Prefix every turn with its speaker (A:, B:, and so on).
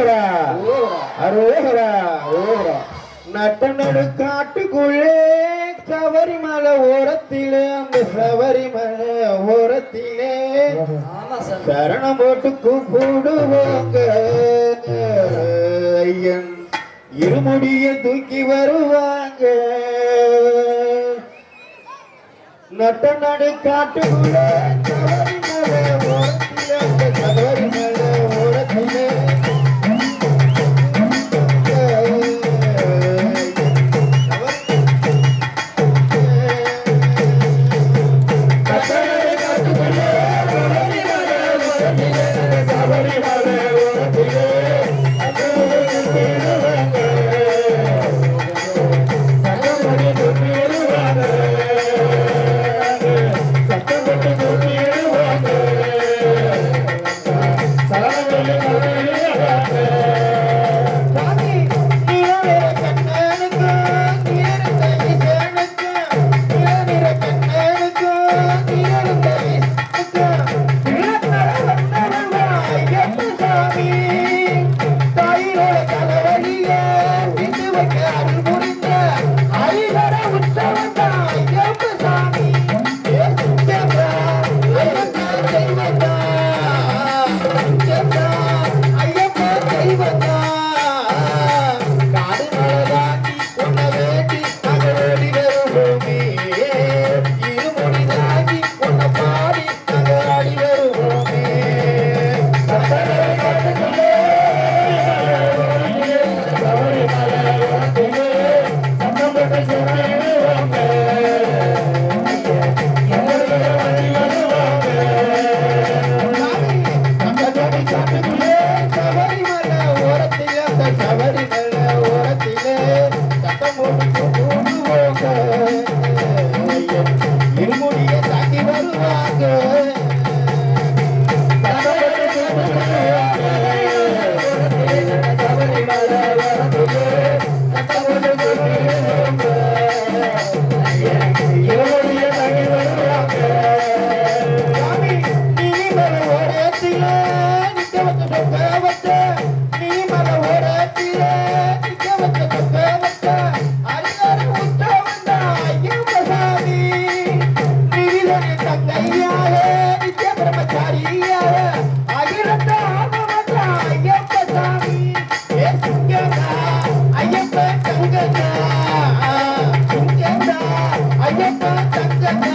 A: அரோகரா அரோகரா அரோகரா நட்டநடு காட்டுக்குள்ளே சபரிமலை ஓரத்திலே அந்த சபரிமலை ஓரத்திலே சரணம் போட்டு கூப்பிடுவாங்க. ஐயன் இருமுடிய தூக்கி வருவாங்க. நட்டநடு காட்டுக்குள்ளே ஐயப்பா
B: தங்கண்ணா